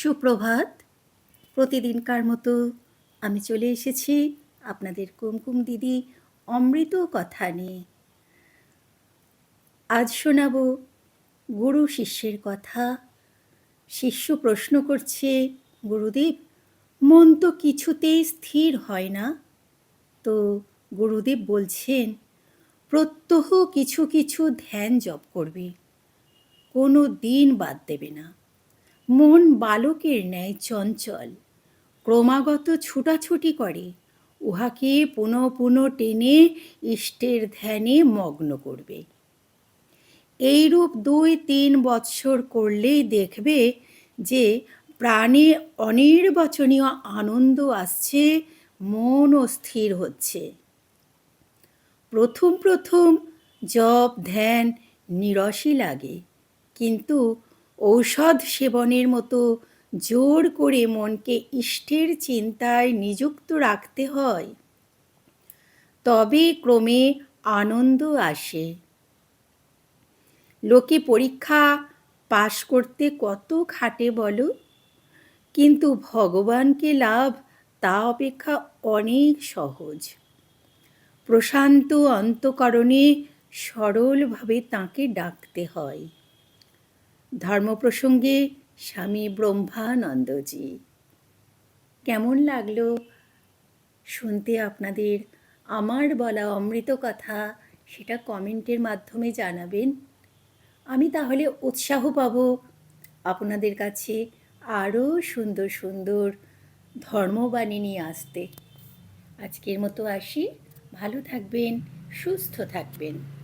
সুপ্রভাত। প্রতিদিনকার মতো আমি চলে এসেছি আপনাদের কুমকুম দিদি অমৃত কথা নিয়ে। আজ শোনাব গুরু শিষ্যের কথা। শিষ্য প্রশ্ন করছে, গুরুদেব, মন তো কিছুতেই স্থির হয় না? তো গুরুদেব বলছেন, প্রত্যহ কিছু কিছু ধ্যান জপ করবে। কোনো দিন বাদ দেবে না। মন বালকের ন্যায় চঞ্চল। ক্রমাগত ছুটাছুটি করে, উহাকে পুনঃ পুনঃ টেনে ইষ্টের ধ্যানে মগ্ন করবে। এইরূপ দুই তিন বৎসর করলেই দেখবে যে প্রাণে অনির্বাচনীয় আনন্দ আসছে, মনও স্থির হচ্ছে। প্রথম প্রথম জপ, ধ্যান নিরসই লাগে, কিন্তু ঔষধ সেবনের মতো জোর করে মনকে ইষ্টের চিন্তায় নিযুক্ত রাখতে হয়। তবে ক্রমে আনন্দ আসে। লোকে পরীক্ষা পাশ করতে কত খাটে বলো? কিন্তু ভগবানকে লাভ তা অপেক্ষা অনেক সহজ। প্রশান্ত অন্তকরণে সরলভাবে তাঁকে ডাকতে হয়। ধর্ম প্রসঙ্গে স্বামী ব্রহ্মানন্দজি। কেমন লাগল? শুনতে আপনাদের আমার বলা অমৃত কথা সেটা কমেন্টের মাধ্যমে জানাবেন। আমি তাহলে উৎসাহ পাব আপনাদের কাছে আরও সুন্দর সুন্দর ধর্মবাণী নিয়ে আসতে। আজকের মতো আসি। ভালো থাকবেন, সুস্থ থাকবেন।